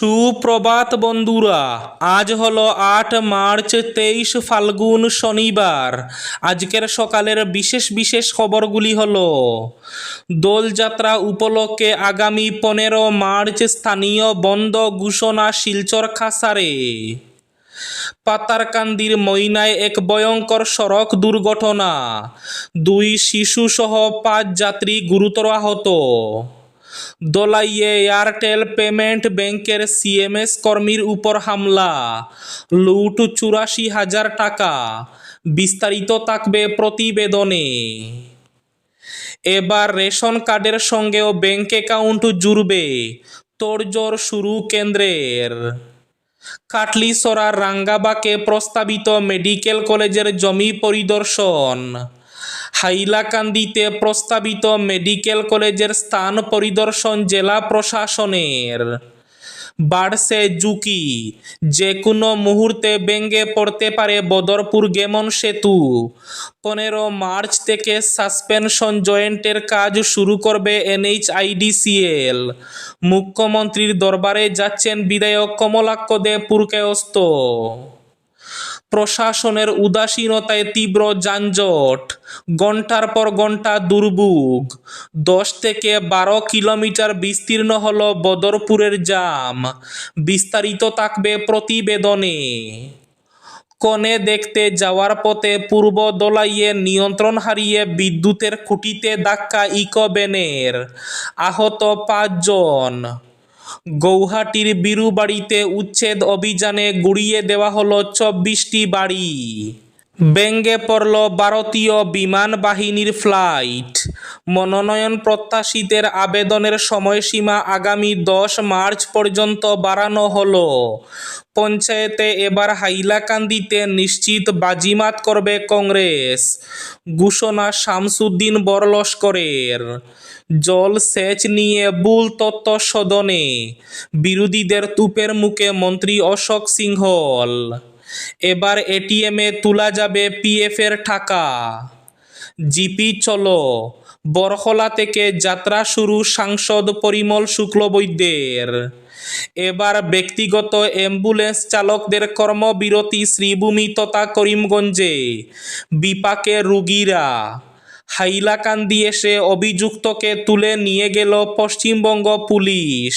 সুপ্রভাত বন্ধুরা, আজ হলো আট মার্চ তেইশ ফাল্গুন শনিবার। আজকের সকালের বিশেষ বিশেষ খবরগুলি হল, দোলযাত্রা উপলক্ষে আগামী পনেরো মার্চ স্থানীয় বন্ধ ঘোষণা শিলচর খাসারে। পাতারকান্দির মইনায় এক ভয়ঙ্কর সড়ক দুর্ঘটনা। দুই শিশুসহ পাঁচ যাত্রী গুরুতর আহত। দোলাইয়ে এয়ারটেল পেমেন্ট ব্যাংকের সিএমএস কর্মীর উপর হামলা। লুট চুরাশি হাজার টাকা। বিস্তারিত থাকবে প্রতিবেদনে। এবার রেশন কার্ডের সঙ্গেও ব্যাংক অ্যাকাউন্ট জুড়বে। তোড়জোড় শুরু কেন্দ্রের। কাটলিসরার রাঙ্গাবাকে প্রস্তাবিত মেডিকেল কলেজের জমি পরিদর্শন। হাইলাকান্দিতে প্রস্তাবিত মেডিকেল কলেজের স্থান পরিদর্শন জেলা প্রশাসনের। বাড়ছে ঝুঁকি। যে কোনো মুহূর্তে ভেঙে পড়তে পারে বদরপুর গেমন সেতু। পনেরো মার্চ থেকে সাসপেনশন জয়েন্টের কাজ শুরু করবে এনএইচআইডিসিএল। মুখ্যমন্ত্রীর দরবারে যাচ্ছেন বিধায়ক কমলাক্ষ দে পুরকায়স্ত প্রশাসনের উদাসীনতায় তীব্র যানজট ঘণ্টার পর ঘণ্টা দুর্ভোগ। দশ থেকে বারো কিলোমিটার বিস্তীর্ণ হল বদরপুরের জাম। বিস্তারিত থাকবে প্রতিবেদনে। কনে দেখতে যাওয়ার পথে পূর্ব দোলাইয়ে নিয়ন্ত্রণ হারিয়ে বিদ্যুতের খুঁটিতে ধাক্কা ইকোবেনের। আহত পাঁচজন। গৌহাটির বিরুবাড়িতে উচ্ছেদ অভিযানে গুঁড়িয়ে দেওয়া হল চব্বিশটি বাড়ি। ব্যঙ্গে পড়ল ভারতীয় বিমান বাহিনীর ফ্লাইট। মনোনয়ন প্রত্যাশীদের আবেদনের সময়সীমা আগামী দশ মার্চ পর্যন্ত বাড়ানো হলো। পঞ্চায়েতে এবার হাইলাকান্দিতে নিশ্চিত বাজিমাত করবে কংগ্রেস। ঘোষণা শামসুদ্দিন বরলস্করের। জল সেচ নিয়ে ভুল তত্ত্ব সদনে। বিরোধীদের তুপের মুখে মন্ত্রী অশোক সিংহল। এবার এটিএমে তোলা যাবে পিএফের টাকা। জিপি চলো। বরখলা থেকে যাত্রা শুরু সাংসদ পরিমল শুক্লবৈদ্যের। এবার ব্যক্তিগত অ্যাম্বুলেন্স চালকদের কর্মবিরতি শ্রীভূমি তথা করিমগঞ্জে। বিপাকে রুগীরা। হাইলাকান্দি এসে অভিযুক্তকে তুলে নিয়ে গেল পশ্চিমবঙ্গ পুলিশ।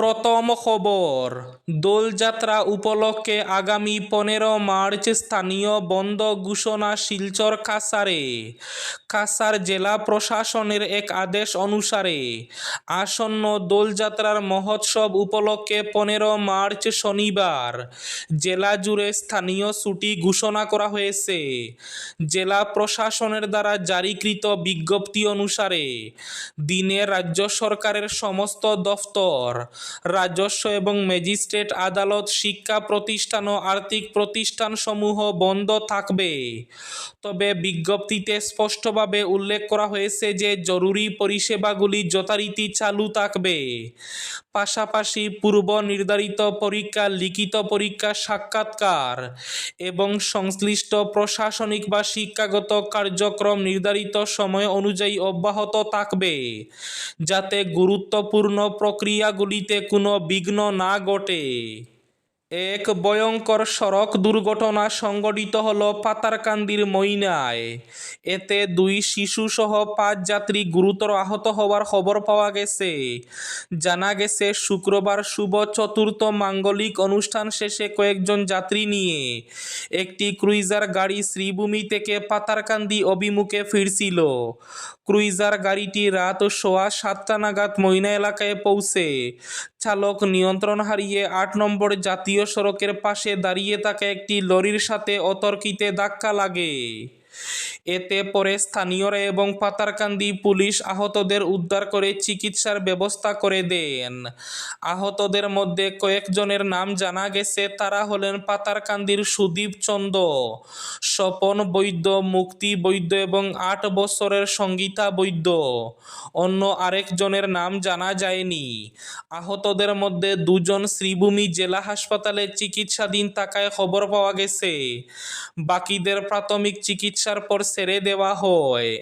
প্রথম খবর, দোলযাত্রা উপলক্ষে আগামী পনেরো মার্চ স্থানীয় বন্ধ ঘোষণা শিলচর কাসারে কাসার জেলা প্রশাসনের এক আদেশ অনুসারে আসন্ন দোলযাত্রার মহোৎসব উপলক্ষে পনেরো মার্চ শনিবার জেলা জুড়ে স্থানীয় ছুটি ঘোষণা করা হয়েছে। জেলা প্রশাসনের দ্বারা জারিকৃত বিজ্ঞপ্তি অনুসারে দিনে রাজ্য সরকারের সমস্ত দফতর রাজস্ব এবং ম্যাজিস্ট্রেট আদালত, শিক্ষা প্রতিষ্ঠান ও আর্থিক প্রতিষ্ঠানসমূহ বন্ধ থাকবে। তবে বিজ্ঞপ্তিতে স্পষ্টভাবে উল্লেখ করা হয়েছে যে জরুরি পরিষেবাগুলি যথারীতি চালু থাকবে। পাশাপাশি পূর্ব নির্ধারিত পরীক্ষা, লিখিত পরীক্ষা, সাক্ষাৎকার এবং সংশ্লিষ্ট প্রশাসনিক বা শিক্ষাগত কার্যক্রম নির্ধারিত সময় অনুযায়ী অব্যাহত থাকবে, যাতে গুরুত্বপূর্ণ প্রক্রিয়াগুলিতে কোনো বিঘ্ন না ঘটে। এক ভয়ঙ্কর সড়ক দুর্ঘটনা সংঘটিত হল পাতারকান্দির মইনায়। এতে দুই শিশুসহ পাঁচ যাত্রী গুরুতর আহত হওয়ার খবর পাওয়া গেছে। জানা গেছে, শুক্রবার শুভ চতুর্থ মাঙ্গলিক অনুষ্ঠান শেষে কয়েকজন যাত্রী নিয়ে একটি ক্রুইজার গাড়ি শ্রীভূমি থেকে পাতারকান্দি অভিমুখে ফিরছিল। ক্রুইজার গাড়িটি রাত সোয়া সাতটা নাগাদ ময়না এলাকায় পৌঁছে। চালক নিয়ন্ত্রণ হারিয়ে আট নম্বর জাতীয় সড়কের পাশে দাঁড়িয়ে থাকা একটি লরির সাথে অতর্কিতে ধাক্কা লাগে। এতে পরে স্থানীয়রা এবং পাতারকান্দি পুলিশ আহতদের উদ্ধার করে চিকিৎসার ব্যবস্থা করে দেন। আহতদের মধ্যে কয়েকজনের নাম জানা গেছে, তারা হলেন পাতারকান্দির সুদীপ চন্দ, স্বপন বৈদ্য, মুক্তি বৈদ্য এবং আট বছরের সঙ্গীতা বৈদ্য। অন্য আরেকজনের নাম জানা যায়নি। আহতদের মধ্যে দুজন শ্রীভূমি জেলা হাসপাতালে চিকিৎসাধীন থাকায় খবর পাওয়া গেছে। বাকিদের প্রাথমিক চিকিৎসার পর ছেড়ে দেওয়া হয়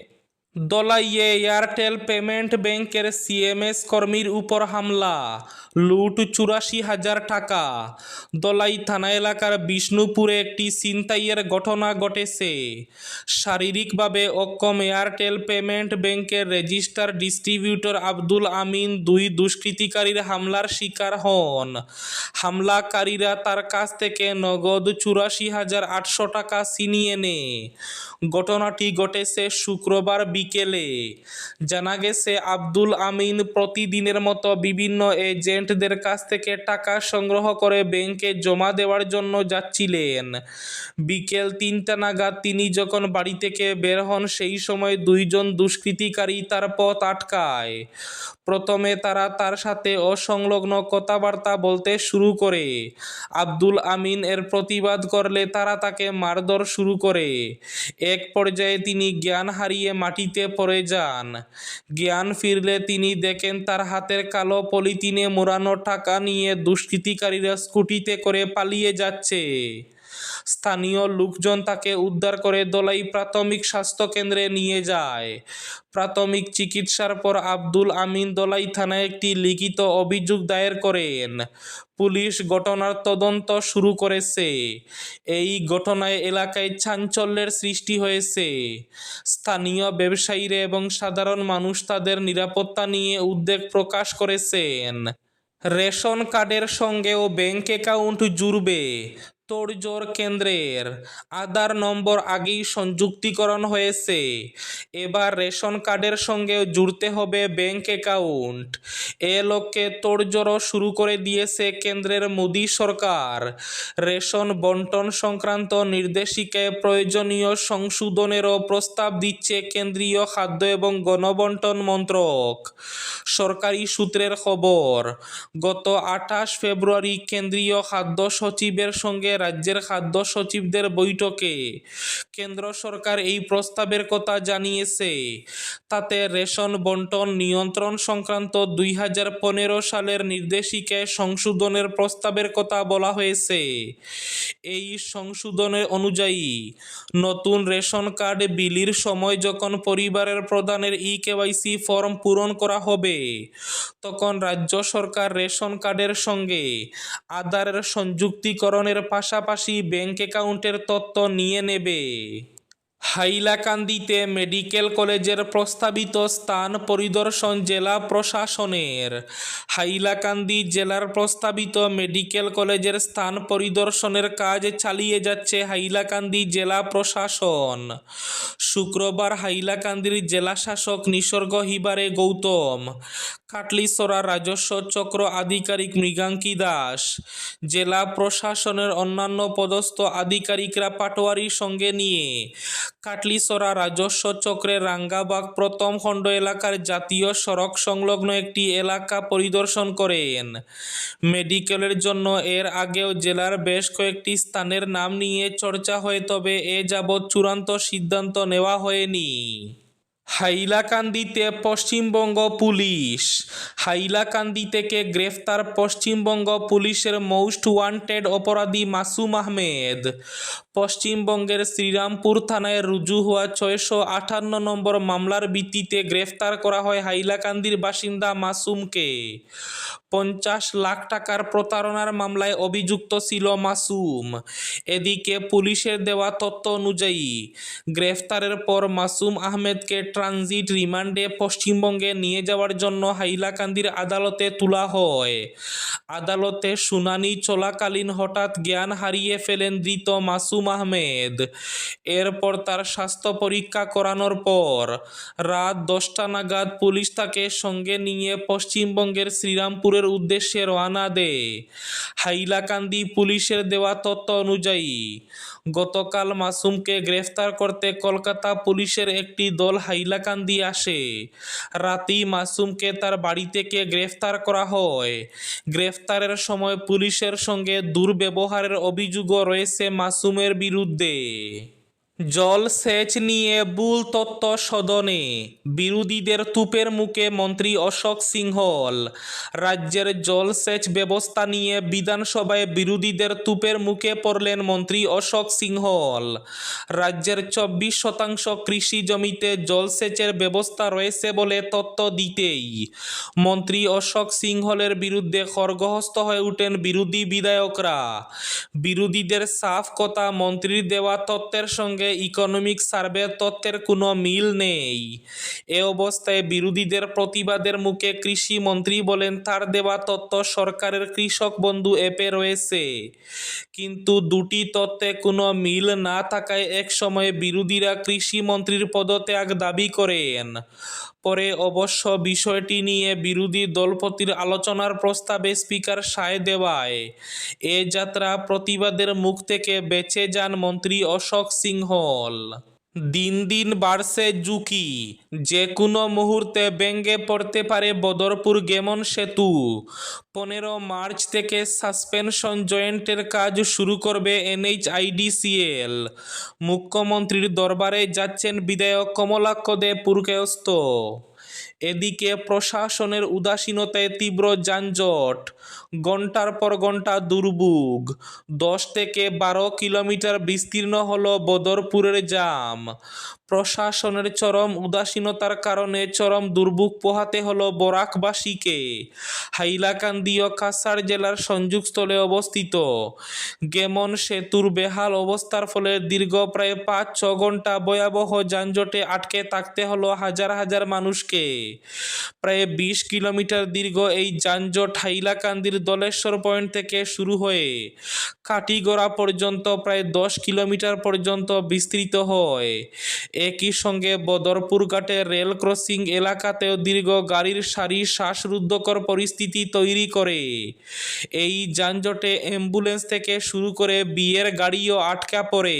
দলাইয়ে এয়ারটেল পেমেন্ট ব্যাংকের সিএমএস কর্মীর উপর হামলা, লুট চুরাশি হাজার টাকা। দলাই থানা এলাকার বিষ্ণুপুরে একটি ছিনতাইয়ের ঘটনা ঘটেছে। শারীরিকভাবে অক্ষম এয়ারটেল পেমেন্ট ব্যাংকের রেজিস্টার ডিস্ট্রিবিউটর আব্দুল আমিন দুই দুষ্কৃতিকারীর হামলার শিকার হন। হামলাকারীরা তার কাছ থেকে নগদ চুরাশি হাজার আটশো টাকা ছিনিয়ে নেয়। ঘটনাটি ঘটেছে শুক্রবার বিকেলে জানা গেছে, আব্দুল আমিন প্রতিদিনের মতো বিভিন্ন এজেন্টদের কাছ থেকে টাকা সংগ্রহ করে ব্যাংকে জমা দেওয়ার জন্য যাচ্ছিলেন। বিকেল তিনটা নাগাদ তিনি যখন বাড়ি থেকে বের হন, সেই সময় দুইজন দুষ্কৃতিকারী তার পথ আটকায়। প্রথমে তারা তার সাথে অসংলগ্ন কথাবার্তা বলতে শুরু করে। আব্দুল আমিন এর প্রতিবাদ করলে তারা তাকে মারধর শুরু করে। এক পর্যায়ে তিনি জ্ঞান হারিয়ে মাটিতে পড়ে যান। জ্ঞান ফিরলে তিনি দেখেন তার হাতের কালো পলিথিনে মোড়ানো টাকা নিয়ে দুষ্কৃতিকারীরা স্কুটিতে করে পালিয়ে যাচ্ছে। স্থানীয় লোকজন তাকে উদ্ধার করে দলাই প্রাথমিক স্বাস্থ্য কেন্দ্রে নিয়ে যায়। প্রাথমিক চিকিৎসার পর আব্দুল আমিন দলাই থানায় একটি লিখিত অভিযোগ দায়ের করেন। পুলিশ ঘটনার তদন্ত শুরু করেছে। এই ঘটনায় এলাকায় চাঞ্চল্যের সৃষ্টি হয়েছে। স্থানীয় ব্যবসায়ীরা এবং সাধারণ মানুষ তাদের নিরাপত্তা নিয়ে উদ্বেগ প্রকাশ করেছেন। রেশন কার্ডের সঙ্গেও ব্যাংক অ্যাকাউন্ট জুড়বে। তোড়জোড় কেন্দ্রের আধার নম্বর আগেই সংযুক্তিকরণ হয়েছে। এবার রেশন কার্ডের সঙ্গে জুড়তে হবে ব্যাংক অ্যাকাউন্ট। এ লক্ষ্যে তোড়জোড়ও শুরু করে দিয়েছে কেন্দ্রের মোদী সরকার। রেশন বন্টন সংক্রান্ত নির্দেশিকায় প্রয়োজনীয় সংশোধনেরও প্রস্তাব দিচ্ছে কেন্দ্রীয় খাদ্য এবং গণবন্টন মন্ত্রক। সরকারি সূত্রের খবর, গত আঠাশ ফেব্রুয়ারি কেন্দ্রীয় খাদ্য সচিবের সঙ্গে রাজ্যের খাদ্য সচিবদের বৈঠকে। কেন্দ্র সরকার এই প্রস্তাবের কথা জানিয়েছে। তাতে রেশন বন্টন নিয়ন্ত্রণ সংক্রান্ত দুই হাজার পনেরো সালের নির্দেশিকায় সংশোধনের প্রস্তাবের কথা বলা হয়েছে। এই সংশোধনের অনুযায়ী, নতুন রেশন কার্ড বিলির সময় যখন পরিবারের প্রধানের ই কেওয়াইসি ফর্ম পূরণ করা হবে, তখন রাজ্য সরকার রেশন কার্ডের সঙ্গে আধারের সংযুক্তিকরণের পাশাপাশি ব্যাংক অ্যাকাউন্টের তথ্য নিয়ে নেবে। হাইলাকান্দিতে মেডিকেল কলেজের প্রস্তাবিত স্থান পরিদর্শন জেলা প্রশাসনের। হাইলাকান্দি জেলার প্রস্তাবিত মেডিকেল কলেজের স্থান পরিদর্শনের কাজ চালিয়ে যাচ্ছে হাইলাকান্দি জেলা প্রশাসন। শুক্রবার হাইলাকান্দির জেলাশাসক নিসর্গ হিবারে গৌতম। কাটলিসরা রাজস্ব চক্র আধিকারিক মৃগাঙ্কি দাস। জেলা প্রশাসনের অন্যান্য পদস্থ আধিকারিকরা পাটোয়ারির সঙ্গে নিয়ে কাটলিসরা রাজস্ব চক্রের রাঙ্গাবাগ প্রথম খণ্ড এলাকার জাতীয় সড়ক সংলগ্ন একটি এলাকা পরিদর্শন করেন। মেডিকেলের জন্য এর আগেও জেলার বেশ কয়েকটি স্থানের নাম নিয়ে চর্চা হয়, তবে এ যাবৎ চূড়ান্ত সিদ্ধান্ত নেওয়া হয়নি। হাইলাকান্দিতে পশ্চিমবঙ্গ পুলিশ। হাইলাকান্দি থেকে গ্রেফতার পশ্চিমবঙ্গ পুলিশের মোস্ট ওয়ান্টেড অপরাধী মাসুম আহমেদ। পশ্চিমবঙ্গের শ্রীরামপুর থানায় রুজু হওয়া ছয়শো আটান্ন নম্বর মামলার ভিত্তিতে গ্রেফতার করা হয় হাইলাকান্দির বাসিন্দা মাসুমকে। পঞ্চাশ লাখ টাকার প্রতারণার মামলায় অভিযুক্ত ছিল মাসুম। এদিকে পুলিশের দেওয়া তথ্য অনুযায়ী, গ্রেফতারের পর মাসুম আহমেদকে ট্রানজিট রিমান্ডে পশ্চিমবঙ্গে নিয়ে যাওয়ার জন্য হাইলাকান্দির আদালতে তোলা হয়। আদালতে শুনানি চলাকালীন হঠাৎ জ্ঞান হারিয়ে ফেলেন ধৃত মাসুম। আহমেদ এরপর তার স্বাস্থ্য পরীক্ষা করানোর পর রাত দশটা নাগাদ পুলিশ তাকে সঙ্গে নিয়ে পশ্চিমবঙ্গের শ্রীরামপুরের উদ্দেশ্যে রওনা দেয়। হাইলাকান্দি পুলিশের দেওয়া তথ্য অনুযায়ী গতকাল মাসুমকে গ্রেফতার করতে কলকাতা পুলিশের একটি দল হাইলাকান্দি আসে। রাতেই মাসুমকে তার বাড়ি থেকে গ্রেফতার করা হয়। গ্রেফতারের সময় পুলিশের সঙ্গে দুর্ব্যবহারের অভিযোগও রয়েছে মাসুমের বিরুদ্ধে। জল সেচ নিয়ে ভুল তত্ত্ব সদনে। বিরোধীদের তুপের মুখে মন্ত্রী অশোক সিংহল। রাজ্যের জল সেচ ব্যবস্থা নিয়ে বিধানসভায় বিরোধীদের তুপের মুখে পড়লেন মন্ত্রী অশোক সিংহল। রাজ্যের চব্বিশ শতাংশ কৃষি জমিতে জলসেচের ব্যবস্থা রয়েছে বলে তত্ত্ব দিতেই। মন্ত্রী অশোক সিংহলের বিরুদ্ধে খড়গহস্ত হয়ে উঠেন বিরোধী বিধায়করা। বিরোধীদের সাফ কথা মন্ত্রীর দেওয়া তত্ত্বের সঙ্গে ইকোনমিক সার্ভে তত্ত্বের কোনো মিল নেই। এ অবস্থায় বিরোধীদের প্রতিবাদের মুখে কৃষি মন্ত্রী বলেন, তার দেওয়া তত্ত্ব সরকারের কৃষক বন্ধু অ্যাপে রয়েছে। কিন্তু দুটি তত্ত্বে কোনো মিল না থাকায় এক সময়ে বিরোধীরা কৃষি মন্ত্রীর পদত্যাগ দাবি করেন। পরে অবশ্য বিষয়টি নিয়ে বিরোধী দলপতির আলোচনার প্রস্তাবে স্পিকার সায় দেওয়ায়। এ যাত্রা প্রতিবাদের মুখ থেকে বেঁচে যান মন্ত্রী অশোক সিংহল। দিন দিন বাড়ছে ঝুঁকি। যে কোনো মুহূর্তে ব্যঙ্গে পড়তে পারে বদরপুর গেমন সেতু। পনেরো মার্চ থেকে সাসপেনশন জয়েন্টের কাজ শুরু করবে এনএইচআইডিসিএল। মুখ্যমন্ত্রীর দরবারে যাচ্ছেন বিধায়ক কমলাক্ষ দে পুরকায়স্ত এদিকে প্রশাসনের উদাসীনতায় তীব্র যানজট ঘণ্টার পর ঘণ্টা দুর্ভোগ। দশ থেকে বারো কিলোমিটার বিস্তীর্ণ হল বদরপুরের জাম। প্রশাসনের চরম উদাসীনতার কারণে চরম দুর্ভোগ পোহাতে হলো বরাকবাসীকে। হাইলাকান্দি ও কাছাড় জেলার সংযোগস্থলে অবস্থিত। গেমন সেতুর বেহাল অবস্থার ফলে দীর্ঘ প্রায় পাঁচ ছ ঘণ্টা ভয়াবহ যানজটে আটকে থাকতে হলো হাজার হাজার মানুষকে। প্রায় বিশ কিলোমিটার দীর্ঘ এই যানজট হাইলাকান্দির দলেশ্বর পয়েন্ট থেকে শুরু হয়ে কাটিগড়া পর্যন্ত প্রায় দশ কিলোমিটার পর্যন্ত বিস্তৃত হয়। একই সঙ্গে বদরপুর ঘাটের রেল ক্রসিং এলাকাতেও দীর্ঘ গাড়ির সারি শ্বাসরুদ্ধকর পরিস্থিতি তৈরি করে। এই যানজটে অ্যাম্বুলেন্স থেকে শুরু করে বিয়ের গাড়িও আটকা পড়ে।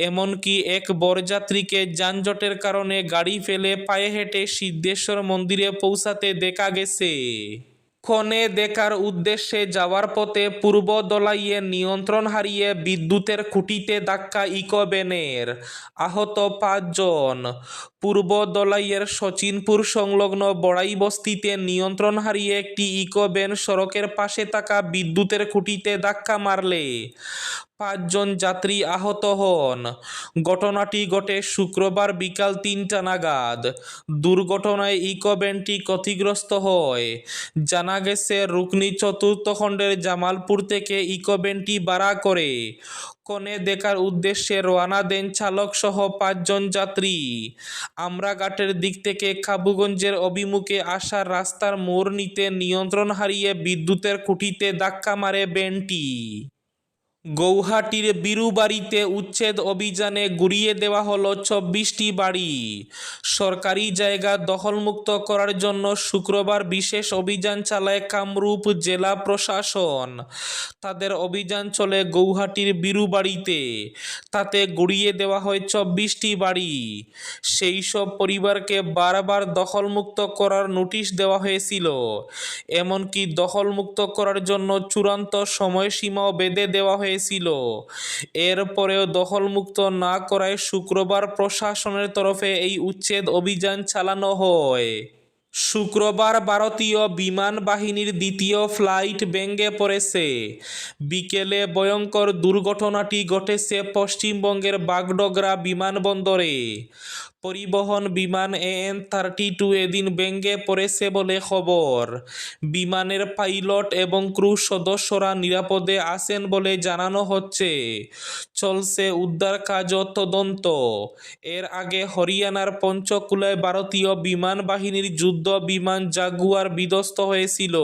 এমনকি এক বরযাত্রীকে যানজটের কারণে গাড়ি ফেলে পায়ে হেঁটে সিদ্ধেশ্বর মন্দিরে পৌঁছাতে দেখা গেছে। ক্ষণে দেখার উদ্দেশ্যে যাওয়ার পথে পূর্ব দলাইয়ে নিয়ন্ত্রণ হারিয়ে বিদ্যুতের খুঁটিতে ধাক্কা ইকোবেনের আহত পাঁচজন। পূর্ব দলাইয়ের সচিনপুর সংলগ্ন বড়াই বস্তিতে নিয়ন্ত্রণ হারিয়ে একটি ইকোবেন সড়কের পাশে থাকা বিদ্যুতের খুঁটিতে ধাক্কা মারলে। পাঁচজন যাত্রী আহত হন। ঘটনাটি ঘটে শুক্রবার বিকাল তিনটা নাগাদ। দুর্ঘটনায় ইকোবেনটি ক্ষতিগ্রস্ত হয়। জানা গেছে, রুকনি চতুর্থ খণ্ডের জামালপুর থেকে ইকোবেনটি ভাড়া করে। কনে দেখার উদ্দেশ্যে রওনা দেন চালক সহ পাঁচজন যাত্রী। আমরাঘাটের দিক থেকে কাবুগঞ্জের অভিমুখে আসার রাস্তার মোড় নিতে নিয়ন্ত্রণ হারিয়ে বিদ্যুতের খুঁটিতে ধাক্কা মারে বেনটি গৌহাটির বিরুবাড়িতে উচ্ছেদ অভিযানে গুড়িয়ে দেওয়া হলো চব্বিশটি বাড়ি। সরকারি জায়গা দখলমুক্ত করার জন্য শুক্রবার বিশেষ অভিযান চালায় কামরূপ জেলা প্রশাসন। তাদের অভিযান চলে গৌহাটির বিরুবাড়িতে। তাতে গুড়িয়ে দেওয়া হয় চব্বিশটি বাড়ি। সেই সব পরিবারকে বারবার দখলমুক্ত করার নোটিশ দেওয়া হয়েছিল। এমনকি দখলমুক্ত করার জন্য চূড়ান্ত সময়সীমাও বেঁধে দেওয়া হয়েছিল। এরপরেও দখলমুক্ত না করায় শুক্রবার প্রশাসনের তরফে এই উচ্ছেদ অভিযান চালানো হয়। শুক্রবার ভারতীয় বিমান বাহিনীর দ্বিতীয় ফ্লাইট ভেঙে পড়েছে। বিকেলে ভয়ঙ্কর দুর্ঘটনাটি ঘটেছে পশ্চিমবঙ্গের বাগডোগরা বিমানবন্দরে। পরিবহন বিমান এএন থার্টি টু এদিন ভেঙে পড়েছে বলে খবর। বিমানের পাইলট এবং ক্রু সদস্যরা নিরাপদে আছেন বলে জানানো হচ্ছে। চলছে উদ্ধার কাজ তদন্ত। এর আগে হরিয়ানার পঞ্চকুলায় ভারতীয় বিমান বাহিনীর যুদ্ধ বিমান জাগুয়ার বিধ্বস্ত হয়েছিল।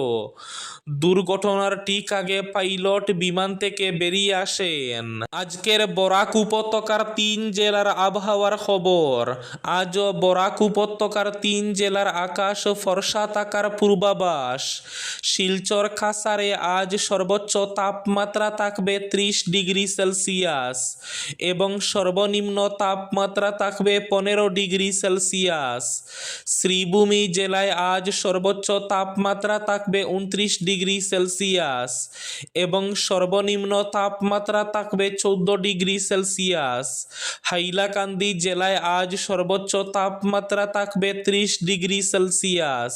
দুর্ঘটনার ঠিক আগে পাইলট বিমান থেকে বেরিয়ে আসেন। আজকের বরাক উপত্যকার তিন জেলার আবহাওয়ার খবর। আজও বরাক উপত্যকার তিন জেলার আকাশ ফর্সা থাকার পূর্বাভাস। শিলচর খাসারে আজ সর্বোচ্চ তাপমাত্রা থাকবে ত্রিশ ডিগ্রি সেলসিয়াস এবং সর্বনিম্ন তাপমাত্রা থাকবে পনেরো ডিগ্রি সেলসিয়াস। শ্রীভূমি জেলায় আজ সর্বোচ্চ তাপমাত্রা থাকবে উনত্রিশ ডিগ্রি সেলসিয়াস এবং সর্বনিম্ন তাপমাত্রা থাকবে চৌদ্দ ডিগ্রি সেলসিয়াস। হাইলাকান্দি জেলায় আজ সর্বোচ্চ তাপমাত্রা থাকবে ত্রিশ ডিগ্রি সেলসিয়াস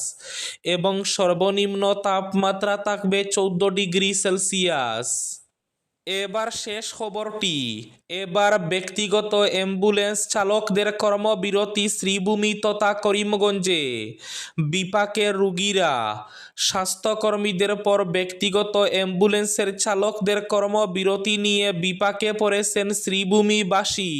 এবং সর্বনিম্ন তাপমাত্রা থাকবে চৌদ্দ ডিগ্রি সেলসিয়াস। এবার শেষ খবরটি। এবার ব্যক্তিগত অ্যাম্বুলেন্স চালকদের কর্মবিরতি শ্রীভূমি তথা করিমগঞ্জে। বিপাকের রুগীরা। স্বাস্থ্যকর্মীদের পর ব্যক্তিগত অ্যাম্বুলেন্সের চালকদের কর্মবিরতি নিয়ে বিপাকে পড়েছেন শ্রীভূমিবাসী।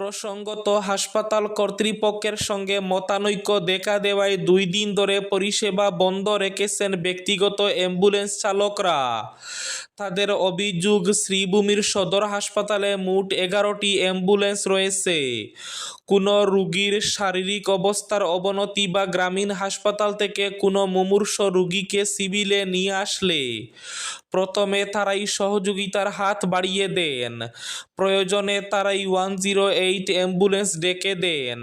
প্রসঙ্গত, হাসপাতাল কর্তৃপক্ষের সঙ্গে মতানৈক্য দেখা দেওয়ায় দুই দিন ধরে পরিষেবা বন্ধ রেখেছেন ব্যক্তিগত অ্যাম্বুলেন্স চালকরা। তাদের অভিযোগ, শ্রীভূমির সদর হাসপাতালে মোট এগারোটি অ্যাম্বুলেন্স রয়েছে। কোনো রুগীর শারীরিক অবস্থার অবনতি বা গ্রামীণ হাসপাতাল থেকে কোনো মুমূর্ষ রুগীকে সিভিলে নিয়ে আসলে। প্রথমে তারাই সহযোগিতার হাত বাড়িয়ে দেন। প্রয়োজনে তারাই ওয়ান জিরো এইট অ্যাম্বুলেন্স ডেকে দেন।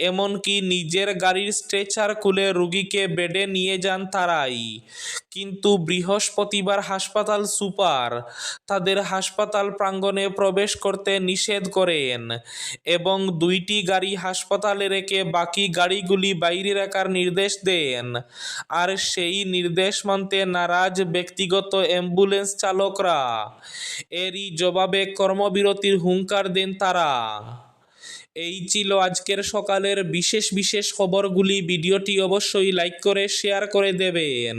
এমনকি নিজের গাড়ির স্ট্রেচার খুলে রুগীকে বেডে নিয়ে যান তারাই। কিন্তু বৃহস্পতিবার হাসপাতাল সুপার তাদের হাসপাতাল প্রাঙ্গণে প্রবেশ করতে নিষেধ করেন এবং দুইটি গাড়ি হাসপাতালে রেখে বাকি গাড়িগুলি বাইরে রাখার নির্দেশ দেন। আর সেই নির্দেশ মানতে নারাজ ব্যক্তিগত অ্যাম্বুলেন্স চালকরা। এরই জবাবে কর্মবিরতির হুঙ্কার দেন তারা। এই ছিল আজকের সকালের বিশেষ বিশেষ খবরগুলি। ভিডিওটি অবশ্যই লাইক করে, শেয়ার করে দেবেন।